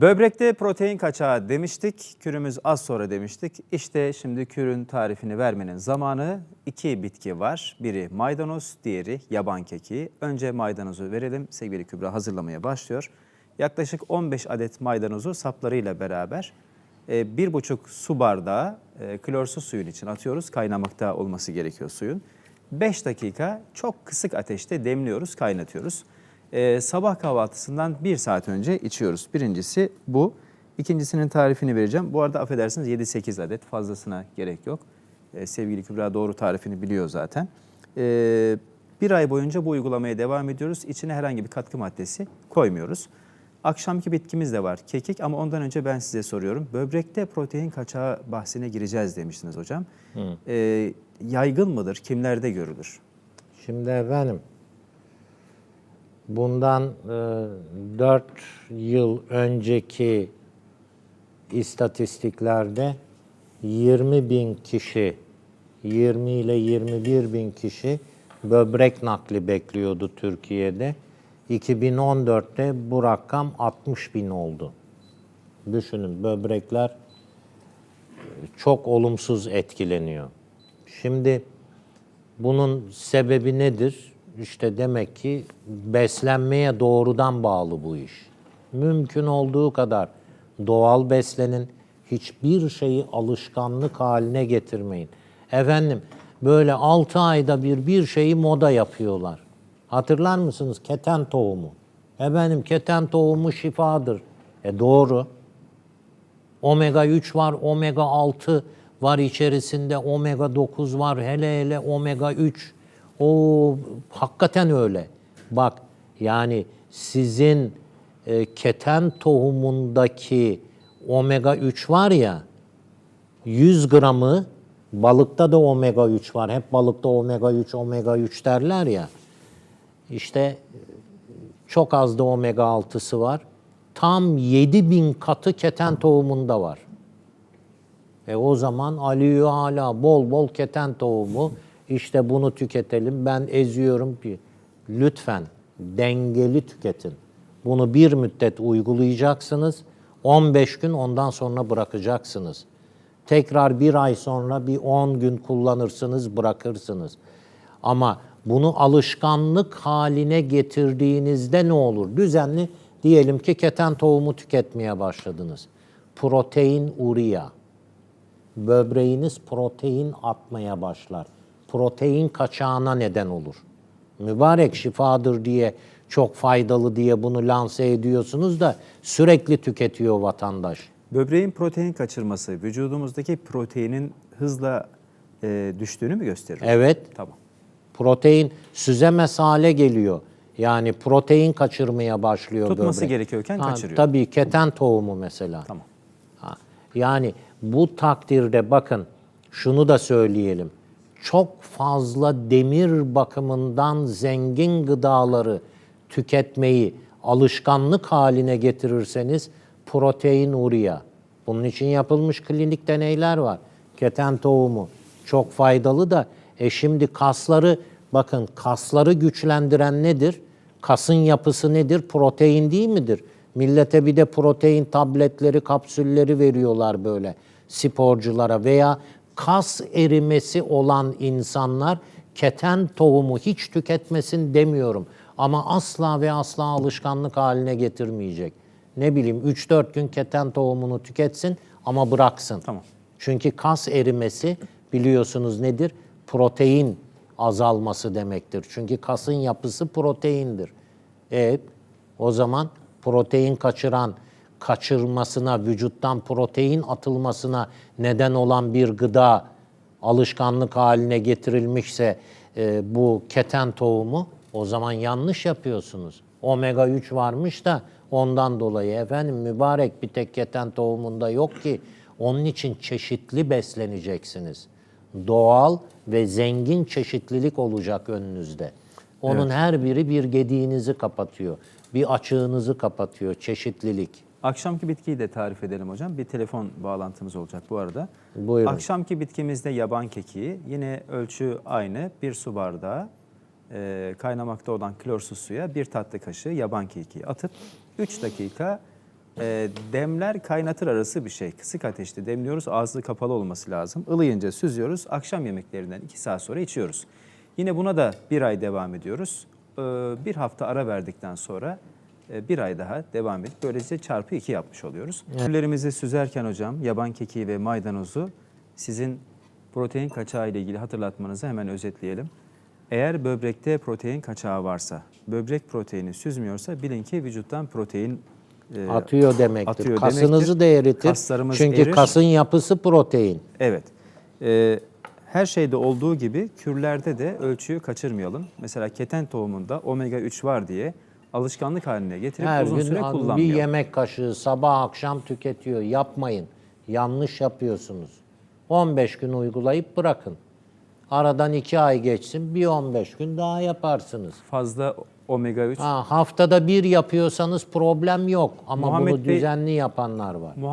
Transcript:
Böbrekte protein kaçağı demiştik, kürümüz az sonra demiştik. İşte şimdi kürün tarifini vermenin zamanı. İki bitki var. Biri maydanoz, diğeri yaban kekiği. Önce maydanozu verelim. Sevgili Kübra hazırlamaya başlıyor. Yaklaşık 15 adet maydanozu saplarıyla beraber e, bir buçuk su bardağı e, klorsuz suyun için atıyoruz. Kaynamakta olması gerekiyor suyun. 5 dakika çok kısık ateşte demliyoruz, kaynatıyoruz. Ee, sabah kahvaltısından bir saat önce içiyoruz. Birincisi bu. İkincisinin tarifini vereceğim. Bu arada affedersiniz 7-8 adet fazlasına gerek yok. Ee, sevgili Kübra doğru tarifini biliyor zaten. Ee, bir ay boyunca bu uygulamaya devam ediyoruz. İçine herhangi bir katkı maddesi koymuyoruz. Akşamki bitkimiz de var kekik ama ondan önce ben size soruyorum. Böbrekte protein kaçağı bahsine gireceğiz demiştiniz hocam. Ee, yaygın mıdır? Kimlerde görülür? Şimdi efendim bundan e, 4 yıl önceki istatistiklerde 20 bin kişi 20 ile 21 bin kişi böbrek nakli bekliyordu Türkiye'de. 2014'te bu rakam 60 bin oldu. Düşünün böbrekler çok olumsuz etkileniyor. Şimdi bunun sebebi nedir? İşte demek ki beslenmeye doğrudan bağlı bu iş. Mümkün olduğu kadar doğal beslenin, hiçbir şeyi alışkanlık haline getirmeyin. Efendim böyle 6 ayda bir bir şeyi moda yapıyorlar. Hatırlar mısınız keten tohumu? Efendim keten tohumu şifadır. E doğru. Omega 3 var, omega 6 var içerisinde, omega 9 var, hele hele omega 3. O hakikaten öyle. Bak yani sizin e, keten tohumundaki omega 3 var ya 100 gramı balıkta da omega 3 var. Hep balıkta omega 3, omega 3 derler ya. İşte çok az da omega 6'sı var. Tam 7000 katı keten tohumunda var. E o zaman aliyü hala bol bol keten tohumu işte bunu tüketelim. Ben eziyorum ki lütfen dengeli tüketin. Bunu bir müddet uygulayacaksınız. 15 gün ondan sonra bırakacaksınız. Tekrar bir ay sonra bir 10 gün kullanırsınız, bırakırsınız. Ama bunu alışkanlık haline getirdiğinizde ne olur? Düzenli diyelim ki keten tohumu tüketmeye başladınız. Protein uria. Böbreğiniz protein atmaya başlar. Protein kaçağına neden olur. Mübarek şifadır diye çok faydalı diye bunu lanse ediyorsunuz da sürekli tüketiyor vatandaş. Böbreğin protein kaçırması vücudumuzdaki proteinin hızla e, düştüğünü mü gösterir? Evet. Tamam. Protein süzemez hale geliyor. Yani protein kaçırmaya başlıyor Tutması böbrek. gerekiyorken Ha, kaçırıyor. Tabii keten tohumu mesela. Tamam. Ha, Yani bu takdirde bakın şunu da söyleyelim. Çok fazla demir bakımından zengin gıdaları tüketmeyi alışkanlık haline getirirseniz protein uria. Bunun için yapılmış klinik deneyler var. Keten tohumu çok faydalı da e şimdi kasları bakın kasları güçlendiren nedir? Kasın yapısı nedir? Protein değil midir? Millete bir de protein tabletleri, kapsülleri veriyorlar böyle sporculara veya kas erimesi olan insanlar keten tohumu hiç tüketmesin demiyorum. Ama asla ve asla alışkanlık haline getirmeyecek. Ne bileyim 3-4 gün keten tohumunu tüketsin ama bıraksın. Tamam. Çünkü kas erimesi biliyorsunuz nedir? Protein azalması demektir. Çünkü kasın yapısı proteindir. Evet, o zaman protein kaçıran, kaçırmasına, vücuttan protein atılmasına neden olan bir gıda alışkanlık haline getirilmişse e, bu keten tohumu o zaman yanlış yapıyorsunuz. Omega 3 varmış da ondan dolayı efendim mübarek bir tek keten tohumunda yok ki. Onun için çeşitli besleneceksiniz. Doğal ve zengin çeşitlilik olacak önünüzde. Onun her biri bir gediğinizi kapatıyor. Bir açığınızı kapatıyor çeşitlilik. Akşamki bitkiyi de tarif edelim hocam. Bir telefon bağlantımız olacak bu arada. Buyurun. Akşamki bitkimizde yaban kekiği. Yine ölçü aynı. Bir su bardağı e, kaynamakta olan klorsuz suya bir tatlı kaşığı yaban kekiği atıp 3 dakika e, demler kaynatır arası bir şey. Kısık ateşte demliyoruz. Ağzı kapalı olması lazım. Ilıyınca süzüyoruz. Akşam yemeklerinden 2 saat sonra içiyoruz. Yine buna da bir ay devam ediyoruz. E, bir hafta ara verdikten sonra bir ay daha devam edip böylece çarpı 2 yapmış oluyoruz. Türlerimizi süzerken hocam yaban kekiği ve maydanozu sizin protein kaçağı ile ilgili hatırlatmanızı hemen özetleyelim. Eğer böbrekte protein kaçağı varsa, böbrek proteini süzmüyorsa bilin ki vücuttan protein e, Atıyor demektir. atıyor Kasınızı demektir. da eritir. Kaslarımız Çünkü erir. kasın yapısı protein. Evet. Ee, her şeyde olduğu gibi kürlerde de ölçüyü kaçırmayalım. Mesela keten tohumunda omega 3 var diye alışkanlık haline getirip Her uzun gün süre bir kullanmayalım. yemek kaşığı sabah akşam tüketiyor. Yapmayın. Yanlış yapıyorsunuz. 15 gün uygulayıp bırakın. Aradan 2 ay geçsin, bir 15 gün daha yaparsınız. Fazla omega 3 Ha, haftada bir yapıyorsanız problem yok. Ama Muhammed bunu Bey- düzenli yapanlar var.